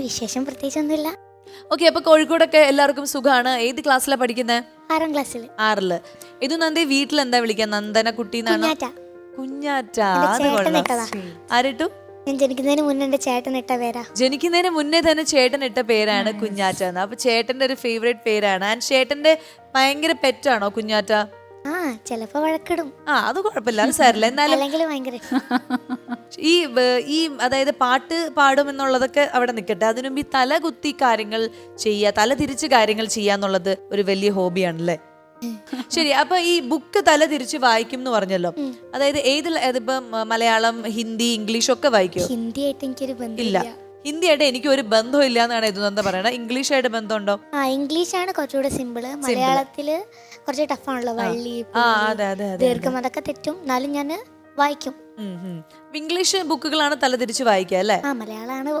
വിശേഷം പ്രത്യേകിച്ചൊന്നുമില്ല. ഓക്കെ അപ്പൊ കോഴിക്കോടൊക്കെ എല്ലാവർക്കും സുഖമാണ് ഏത് ക്ലാസ്സിലാണ് പഠിക്കുന്നത് ആറാം ക്ലാസ്സിൽ ആറിൽ. ഇത് നന്ദി വീട്ടിൽ എന്താ വിളിക്കുക നന്ദന കുട്ടി എന്നാണ് കുഞ്ഞാറ്റ. കുഞ്ഞാറ്റ എന്റെ അത് ചേട്ടൻ കൊള്ളാം. ഇട്ടതാ. ആരിട്ടു? ഞാൻ ജനിക്കുന്നതിന് മുന്നേ എന്റെ ചേട്ടൻ ഇട്ട പേരാ. ജനിക്കുന്നതിന് മുന്നേ തന്നെ ചേട്ടൻ ഇട്ട പേരാണ് കുഞ്ഞാറ്റ എന്ന്. അപ്പൊ ചേട്ടന്റെ ഒരു ഫേവറേറ്റ് പേരാണ്. ആൻഡ് ചേട്ടന്റെ ഭയങ്കര പെറ്റാണോ കുഞ്ഞാറ്റ? ആ ചിലപ്പോ വഴക്കിടും. ആ അത് കുഴപ്പമില്ല. അത് സാരില്ല എന്നാലും അല്ലെങ്കിൽ ഭയങ്കര ഈ ഈ അതായത് പാട്ട് പാടും എന്നുള്ളതൊക്കെ അവിടെ നിൽക്കട്ടെ അതിനു മുമ്പ് ഈ തല കുത്തി കാര്യങ്ങൾ ചെയ്യുക തല തിരിച്ച് കാര്യങ്ങൾ ചെയ്യാന്നുള്ളത് ഒരു വലിയ ഹോബിയാണല്ലേ? ശരി അപ്പൊ ഈ ബുക്ക് തല തിരിച്ച് വായിക്കും എന്ന് പറഞ്ഞല്ലോ. അതായത് ഏത് ഇപ്പം മലയാളം ഹിന്ദി ഇംഗ്ലീഷ് ഒക്കെ വായിക്കോ? ഹിന്ദിയായിട്ട് എനിക്കൊരു ഇല്ല. ബന്ധമില്ല ഹിന്ദിയായിട്ട് എനിക്ക് ഒരു ബന്ധവും ഇല്ല എന്നാണ് ഇതെന്താ പറയണത് ഇംഗ്ലീഷായിട്ട് ബന്ധമുണ്ടോ? ആ ഇംഗ്ലീഷ് ആണ് കുറച്ചുകൂടെ സിമ്പിൾ. മലയാളത്തിൽ കുറച്ച് ടഫാണല്ലോ വള്ളി ആ അതെ അതെ അതെ ദീർഘം അതൊക്കെ തെറ്റും. എന്നാലും ഞാൻ വായിക്കും. ഇംഗ്ലീഷ് ബുക്കുകളാണ് തല തിരിച്ച് വായിക്കുക അല്ലേ? ആ മലയാളമാണ്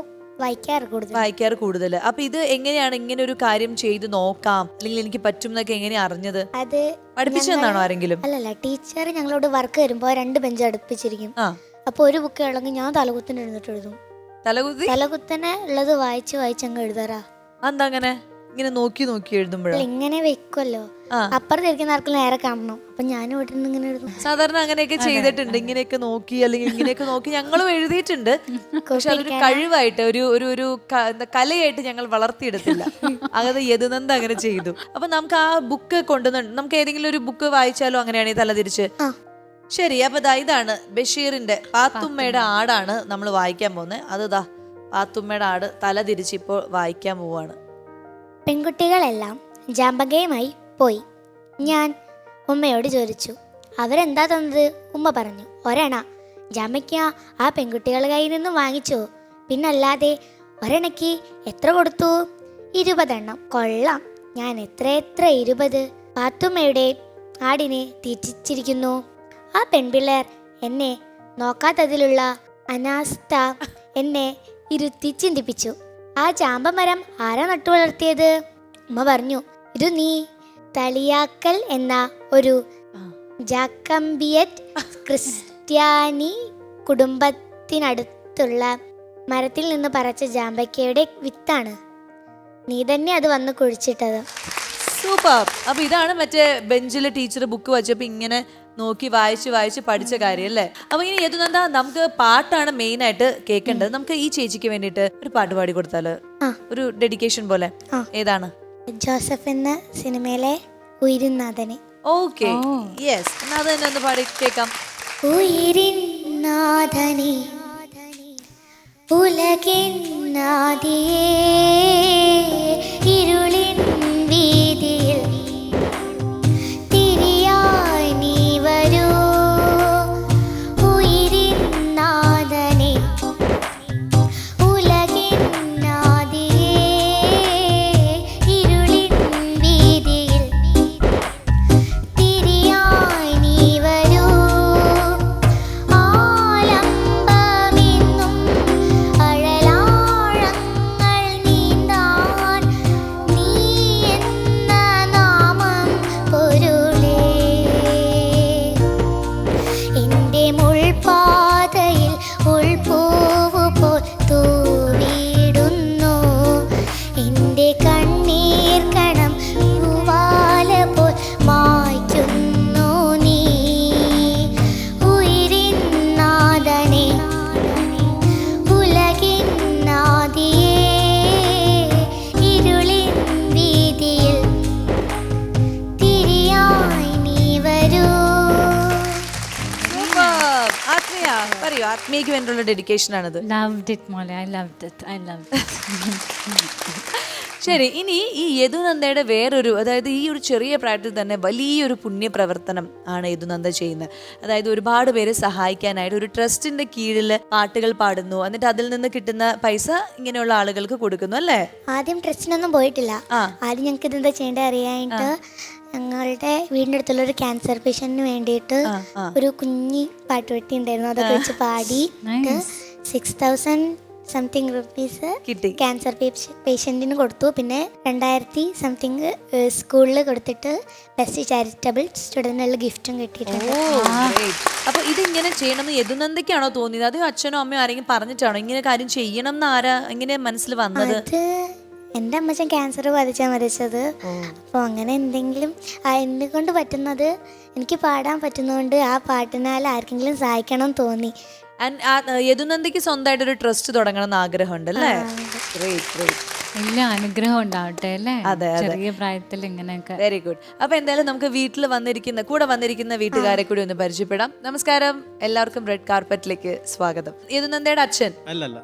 വായിക്കാറ് കൂടുതൽ വായിക്കാറ് കൂടുതൽ അപ്പൊ ഇത് എങ്ങനെയാണ് ഇങ്ങനെ ഒരു കാര്യം ചെയ്ത് നോക്കാം? അല്ലെങ്കിൽ എനിക്ക് പറ്റും എന്നൊക്കെ എങ്ങനെ അറിഞ്ഞത്? അത് പഠിപ്പിച്ചെന്നാണോ ആരെങ്കിലും? അല്ലല്ല ടീച്ചർ ഞങ്ങളോട് വർക്ക് വരുമ്പോ രണ്ട് ബെഞ്ച് അടുപ്പിച്ചിരിക്കും. അപ്പൊ ഒരു ബുക്ക് ഉള്ളെങ്കിൽ ഞാൻ തലകുത്തിന് എഴുന്നിട്ട് എഴുതും. തലകുത്തി? തലകുത്തനെ ഉള്ളത് വായിച്ച് വായിച്ച് അങ്ങ് എഴുതാറാ. എന്താ അങ്ങനെ ഇങ്ങനെ നോക്കി നോക്കി എഴുതുമ്പോഴോ? ഇങ്ങനെ വെക്കുമല്ലോ അപ്പുറത്തിരിക്കുന്ന അപ്പുറത്ത് ആർക്കും നേരെ കാണണം. അപ്പൊ ഞാൻ ഇവിടെ നിന്ന് ഇങ്ങനെ എഴുതും. സാധാരണ അങ്ങനെയൊക്കെ ചെയ്തിട്ടുണ്ട്. ഇങ്ങനെയൊക്കെ നോക്കി അല്ലെങ്കിൽ ഇങ്ങനെയൊക്കെ നോക്കി ഞങ്ങളും എഴുതിയിട്ടുണ്ട്. പക്ഷെ അതൊരു കഴിവായിട്ട് ഒരു ഒരു ഒരു കലയായിട്ട് ഞങ്ങൾ വളർത്തിയെടുത്തില്ല. അത് യദുനന്ദ അങ്ങനെ ചെയ്തു. അപ്പൊ നമുക്ക് ആ ബുക്ക് കൊണ്ടുവന്നു നമുക്ക് ഏതെങ്കിലും ഒരു ബുക്ക് വായിച്ചാലോ അങ്ങനെയാണ് ഈ തല തിരിച്ച്. ശരി അപ്പൊ ദാ ഇതാണ് ബഷീറിന്റെ പാത്തുമ്മയുടെ ആടാണ് നമ്മൾ വായിക്കാൻ പോകുന്നത്. അത് ദാ പാത്തുമ്മയുടെ ആട് തല തിരിച്ചിപ്പോൾ വായിക്കാൻ പോവാണ് പെൺകുട്ടികളെല്ലാം ജാമ്പകയുമായി പോയി. ഞാൻ ഉമ്മയോട് ചോദിച്ചു അവരെന്താ തന്നത്? ഉമ്മ പറഞ്ഞു ഒരെണ ജാമ്പയ്ക്ക ആ പെൺകുട്ടികളുടെ കയ്യിൽ നിന്നും വാങ്ങിച്ചു. പിന്നല്ലാതെ ഒരെണയ്ക്ക് എത്ര കൊടുത്തു? ഇരുപതെണ്ണം. കൊള്ളാം. ഞാൻ എത്ര എത്ര ഇരുപത്? പാത്തുമ്മയുടെ ആടിനെ തീറ്റിച്ചിരിക്കുന്നു ആ പെൺപിള്ളേർ എന്നെ നോക്കാത്തതിലുള്ള അനാസ്ഥ എന്നെ ഇരുത്തി ചിന്തിപ്പിച്ചു. ആ ചാമ്പമരം ആരാ നട്ടു വളർത്തിയത്? ഉമ്മ പറഞ്ഞു ഇത് നീ തളിയാക്കൽ എന്ന ഒരു ജാക്കംബിയറ്റ് ക്രിസ്ത്യാനി കുടുംബത്തിനടുത്തുള്ള മരത്തിൽ നിന്ന് പറച്ച ജാമ്പയ്ക്കയുടെ വിത്താണ്. നീ തന്നെ അത് വന്ന് കുഴിച്ചിട്ടത്. സൂപ്പർ. അപ്പൊ ഇതാണ് മറ്റേ ബെഞ്ചിലെ ടീച്ചർ ബുക്ക് വച്ചപ്പോ ഇങ്ങനെ നോക്കി വായിച്ച് വായിച്ച് പഠിച്ച കാര്യം അല്ലേ അപ്പൊ ഇനി യദുനന്ദ നമുക്ക് പാട്ടാണ് മെയിൻ ആയിട്ട് കേൾക്കേണ്ടത്. നമുക്ക് ഈ ചേച്ചിക്ക് വേണ്ടിട്ട് ഒരു പാട്ട് പാടി കൊടുത്താൽ ഒരു ഡെഡിക്കേഷൻ പോലെ ഏതാണ്? ജോസഫ് എന്ന സിനിമയിലെ ഉയിരുനാഥനെ. ഓക്കെ യെസ് അത് തന്നെ ഒന്ന് പാടി കേൾക്കാം. ഉയിരിനാഥനെ ഉലകിൻ നാദിയേ പറയൂ ആത്മീയക്ക് വേണ്ടിയുള്ള ഡെഡിക്കേഷൻ ആണിത്. ലവ്ഡ് ഇറ്റ് മോളെ I loved it I love. ശരി ഇനി ഈ യദുനന്ദയുടെ വേറൊരു അതായത് ഈ ഒരു ചെറിയ പ്രായത്തിൽ തന്നെ വലിയൊരു പുണ്യപ്രവർത്തനം ആണ് യദുനന്ദ ചെയ്യുന്നത്. അതായത് ഒരുപാട് പേരെ സഹായിക്കാനായിട്ട് ഒരു ട്രസ്റ്റിന്റെ കീഴിൽ പാട്ടുകൾ പാടുന്നു. എന്നിട്ട് അതിൽ നിന്ന് കിട്ടുന്ന പൈസ ഇങ്ങനെയുള്ള ആളുകൾക്ക് കൊടുക്കുന്നു അല്ലേ? ആദ്യം ട്രസ്റ്റിനൊന്നും പോയിട്ടില്ല. ആ. ആദ്യം ഞങ്ങൾക്ക് ഇതെന്താ ചെയ്യേണ്ടത് അറിയാനായിട്ട് ഞങ്ങളുടെ വീടിന്റെ അടുത്തുള്ള ഒരു ക്യാൻസർ പേഷ്യന്റിന് വേണ്ടിയിട്ട്. ഒരു കുഞ്ഞി പാട്ടുപെട്ടി ഉണ്ടായിരുന്നു. അതൊക്കെ വെച്ച് പാടി. Six thousand something rupees cancer പേഷ്യന്റിന് കൊടുത്തു. പിന്നെ രണ്ടായിരത്തി സംതിങ് സ്കൂളിൽ കൊടുത്തിട്ട് ബെസ്റ്റ് ചാരിറ്റബിൾ സ്റ്റുഡന്റിനുള്ള ഗിഫ്റ്റും കിട്ടിയിട്ടുണ്ട്. അപ്പൊ ഇത് ഇതിങ്ങനെ ചെയ്യണമെന്ന് യദുനന്ദയ്ക്കാണോ തോന്നിയത്? അത് അച്ഛനോ അമ്മയോ ആരെങ്കിലും പറഞ്ഞിട്ടാണോ ഇങ്ങനെ കാര്യം ചെയ്യണം എന്ന് ആരാ ഇങ്ങനെ മനസ്സിൽ വന്നത്? എന്റെ അമ്മച്ചൻ ക്യാൻസർ ബാധിച്ചാൽ മരിച്ചത്. അപ്പോൾ അങ്ങനെ എന്തെങ്കിലും എന്നെ കൊണ്ട് പറ്റുന്നത് എനിക്ക് പാടാൻ പറ്റുന്നതുകൊണ്ട് ആ പാട്ടിനാൽ ആർക്കെങ്കിലും സഹായിക്കണം എന്ന് തോന്നി യദുനന്ദയ്ക്ക് സ്വന്തമായിട്ട് ഒരു ട്രസ്റ്റ് തുടങ്ങണം എന്ന് ആഗ്രഹമുണ്ട് അല്ലേ? എല്ലാ അനുഗ്രഹം ഉണ്ടാവട്ടെ അല്ലേ? അതെ. ചെറിയ പ്രായത്തിൽ ഇങ്ങനെയൊക്കെ. വെരി ഗുഡ് അപ്പൊ എന്തായാലും നമുക്ക് വീട്ടിൽ വന്നിരിക്കുന്ന കൂടെ വന്നിരിക്കുന്ന വീട്ടുകാരെ കൂടി ഒന്ന് പരിചയപ്പെടാം. നമസ്കാരം. എല്ലാവർക്കും റെഡ് കാർപ്പറ്റിലേക്ക് സ്വാഗതം. യദുനന്ദയുടെ അച്ഛൻ? അല്ലല്ല.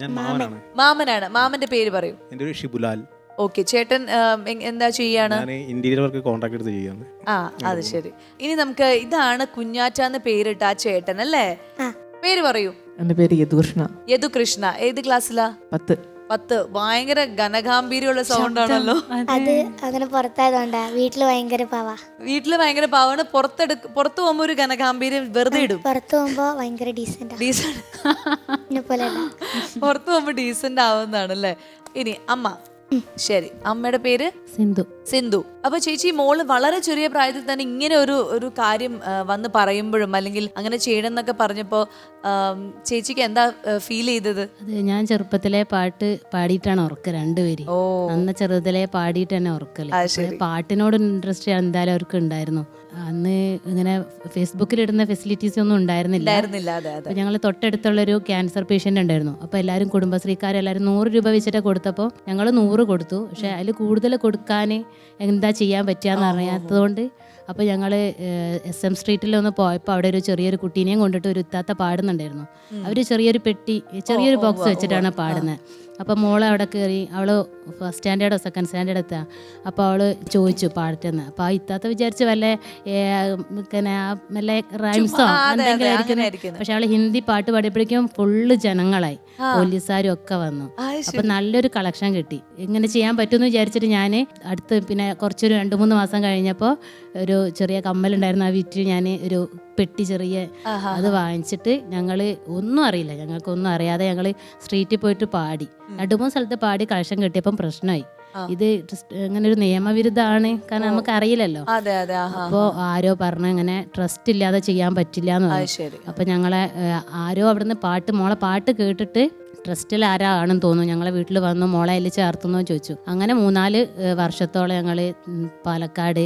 ഞാൻ മാമനാണ്. മാമനാണ്. മാമന്റെ പേര് പറയൂ. എന്റെ ഷിബുലാൽ. ഓക്കെ. ചേട്ടൻ എന്താ ചെയ്യാണ്? ഞാൻ ഇന്റീരിയർ വർക്ക് കോൺട്രാക്ട് എടുത്ത് ചെയ്യാണ് ആ അത് ശരി. ഇനി നമുക്ക് ഇതാണ് കുഞ്ഞാറ്റാന്ന് പേരിട്ട ആ ചേട്ടൻ അല്ലേ? പേര് പറയൂ. എന്റെ പേര് യദുകൃഷ്ണ. യദുകൃഷ്ണ. ഏത് ക്ലാസ്സിലാ പത്ത്. പത്ത് ഭയങ്കര ഘനഗാംഭീര്യമുള്ള സൗണ്ട് ആണല്ലോ. അത് അങ്ങനെ പുറത്തായതുകൊണ്ടാ. വീട്ടിൽ ഭയങ്കര പാവാ. വീട്ടിൽ ഭയങ്കര പാവാണ്. പുറത്തെടു പുറത്തു പോകുമ്പോ ഒരു ഘനഗാംഭീര്യം വെറുതെ ഇടും. പുറത്തു പോകുമ്പോ ഭയങ്കര ഡീസന്റ് ഡീസന്റ് പുറത്തു പോകുമ്പോ ഡീസന്റ് ആവുന്നതാണ് അല്ലേ ഇനി അമ്മ. ശരി. അമ്മയുടെ പേര്? സിന്ധു. സിന്ധു. അപ്പൊ ചേച്ചി മോൾ വളരെ ചെറിയ പ്രായത്തിൽ തന്നെ ഇങ്ങനെ ഒരു ഒരു കാര്യം വന്ന് പറയുമ്പോഴും അല്ലെങ്കിൽ അങ്ങനെ ചെയ്യണം എന്നൊക്കെ പറഞ്ഞപ്പോ ചേച്ചിക്ക് എന്താ ഫീൽ ചെയ്തത്? അതെ ഞാൻ ചെറുപ്പത്തിലെ പാട്ട് പാടിയിട്ടാണ് ഉറക്കുക രണ്ടുപേരും അന്ന് ചെറുതിലെ പാടിയിട്ട് തന്നെ ഉറക്കൽ. പാട്ടിനോട് ഇൻട്രസ്റ്റ് എന്തായാലും അവർക്ക് ഉണ്ടായിരുന്നു. അന്ന് ഇങ്ങനെ ഫേസ്ബുക്കിൽ ഇടുന്ന ഫെസിലിറ്റീസ് ഒന്നും ഉണ്ടായിരുന്നില്ല. ഞങ്ങൾ അതെ ഒരു ക്യാൻസർ പേഷ്യന്റ് ഉണ്ടായിരുന്നു. അപ്പൊ എല്ലാവരും കുടുംബശ്രീക്കാരെല്ലാവരും നൂറ് രൂപ വെച്ചിട്ട് കൊടുത്തപ്പോൾ ഞങ്ങൾ നൂറ് കൊടുത്തു. പക്ഷെ അതിൽ കൂടുതൽ കൊടുക്കാൻ എന്താ ചെയ്യാൻ പറ്റുക എന്ന് അറിയാത്തതുകൊണ്ട് അപ്പോൾ ഞങ്ങൾ എസ് എം സ്ട്രീറ്റിൽ ഒന്ന് പോയപ്പോൾ അവിടെ ഒരു ചെറിയൊരു കുട്ടീനെയും കൊണ്ടിട്ട് ഒരു ഇത്താത്ത പാടുന്നുണ്ടായിരുന്നു. അവർ ചെറിയൊരു പെട്ടി ചെറിയൊരു ബോക്സ് വെച്ചിട്ടാണ് പാടുന്നത് അപ്പോൾ മോളെ അവിടെ കയറി അവൾ ഫസ്റ്റ് സ്റ്റാൻഡേർഡോ സെക്കൻഡ് സ്റ്റാൻഡേർഡ് എത്താ അപ്പോൾ അവൾ ചോദിച്ചു പാടത്തെന്ന് അപ്പോൾ ആ ഇത്താത്ത വിചാരിച്ച് വല്ല പിന്നെ വല്ല റൈംസോ എന്തെങ്കിലും ആയിരിക്കും പക്ഷെ അവൾ ഹിന്ദി പാട്ട് പാടിയപ്പോഴേക്കും ഫുള്ള് ജനങ്ങളായി. പോലീസുകാരും ഒക്കെ വന്നു. അപ്പോൾ അപ്പൊ നല്ലൊരു കളക്ഷൻ കിട്ടി. ഇങ്ങനെ ചെയ്യാൻ പറ്റുമെന്ന് വിചാരിച്ചിട്ട് ഞാൻ അടുത്ത് പിന്നെ കുറച്ചൊരു രണ്ട് മൂന്ന് മാസം കഴിഞ്ഞപ്പോൾ ഒരു ചെറിയ കമ്മലുണ്ടായിരുന്നു ആ വിറ്റ് ഞാൻ ഒരു പെട്ടി ചെറിയ അത് വാങ്ങിച്ചിട്ട് ഞങ്ങൾ ഒന്നും അറിയില്ല. ഞങ്ങൾക്കൊന്നും അറിയാതെ ഞങ്ങൾ സ്ട്രീറ്റിൽ പോയിട്ട് പാടി. രണ്ടു മൂന്ന് സ്ഥലത്ത് പാടി കളക്ഷൻ കിട്ടിയപ്പം പ്രശ്നമായി. ഇത് അങ്ങനെ ഇങ്ങനെ ഒരു നിയമവിരുദ്ധമാണ്. കാരണം നമുക്ക് അറിയില്ലല്ലോ. അപ്പോ ആരോ പറഞ്ഞു ഇങ്ങനെ ട്രസ്റ്റ് ഇല്ലാതെ ചെയ്യാൻ പറ്റില്ല എന്ന് പറഞ്ഞു. അപ്പൊ ഞങ്ങളെ ആരോ അവിടുന്ന് പാട്ട് മോളെ പാട്ട് കേട്ടിട്ട് ട്രസ്റ്റിൽ ആരാണെന്ന് തോന്നുന്നു. ഞങ്ങളെ വീട്ടിൽ വന്നു മോളെ അതിൽ ചേർത്തുന്നോ ചോദിച്ചു. അങ്ങനെ മൂന്നാൽ വർഷത്തോളം ഞങ്ങൾ പാലക്കാട്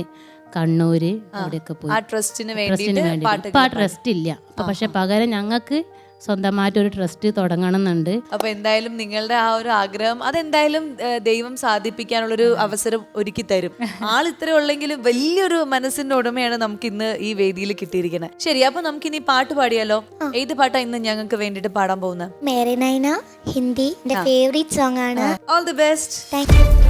കണ്ണൂര് അവിടെയൊക്കെ പോയി. ആ ട്രസ്റ്റിന് ട്രസ്റ്റിന് വേണ്ടിയിട്ട്. വേണ്ടി പാട്ട് ഇപ്പം ആ ട്രസ്റ്റ് ഇല്ല അപ്പൊ പക്ഷെ പകരം ഞങ്ങൾക്ക് സ്വന്തമായിട്ട് ഒരു ട്രസ്റ്റ് തുടങ്ങണം എന്നുണ്ട് അപ്പൊ എന്തായാലും നിങ്ങളുടെ ആ ഒരു ആഗ്രഹം അതെന്തായാലും ഏഹ്, ദൈവം സാധിപ്പിക്കാനുള്ളൊരു അവസരം ഒരുക്കി തരും. ആൾ ഇത്ര ഉള്ളെങ്കിലും വലിയൊരു മനസ്സിന്റെ ഉടമയാണ് നമുക്ക് ഇന്ന് ഈ വേദിയിൽ കിട്ടിയിരിക്കുന്നത് ശരി അപ്പൊ നമുക്ക് ഇനി പാട്ട് പാടിയാലോ? ഏത് പാട്ടാ ഇന്ന് ഞങ്ങൾക്ക് വേണ്ടിട്ട് പാടാൻ പോകുന്നത്? മേരി നൈന ഹിന്ദി ഫേവറേറ്റ് സോങ് ആണ്. All the best thank you